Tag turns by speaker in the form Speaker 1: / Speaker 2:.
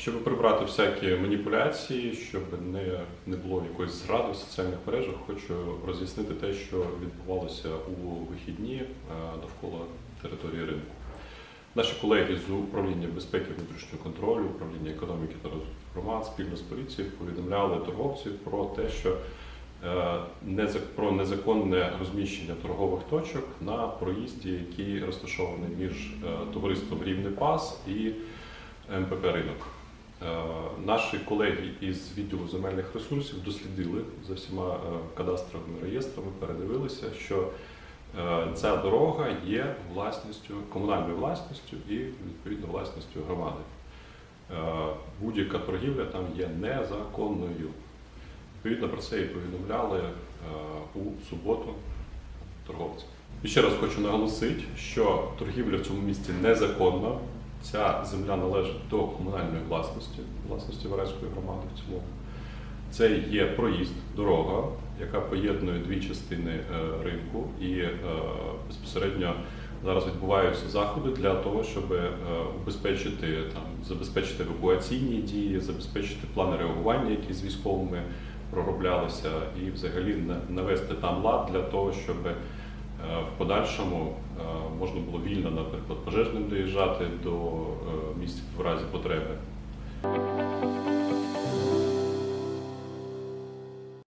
Speaker 1: Щоб прибрати всякі маніпуляції, щоб не, не було якоїсь зради в соціальних мережах, хочу роз'яснити те, що відбувалося у вихідні е, довкола території ринку. Наші колеги з управління безпеки внутрішнього контролю, управління економіки та розвитку громад спільно з поліцією повідомляли торговців про те, що е, про незаконне розміщення торгових точок на проїзді, який розташований між е, товариством Рівний Пас і МПП Ринок. Е, Наші колеги із відділу земельних ресурсів дослідили за всіма е, кадастровими реєстрами, передивилися, що е, ця дорога є власністю, комунальною власністю і відповідно власністю громади. Будь-яка торгівля там є незаконною. Відповідно про це і повідомляли у суботу торговцям. І ще раз хочу наголосити, що торгівля в цьому місці незаконна. Ця земля належить до комунальної власності, власності Вареської громади в цілому. Це є проїзд, дорога, яка поєднує дві частини е, ринку, і е, безпосередньо зараз відбуваються заходи для того, щоб е, убезпечити там, забезпечити евакуаційні дії, забезпечити плани реагування, які з військовими пророблялися, і взагалі на- навести там лад для того, щоб в подальшому е, можна було вільно, наприклад, пожежним доїжджати до е, місць в разі потреби.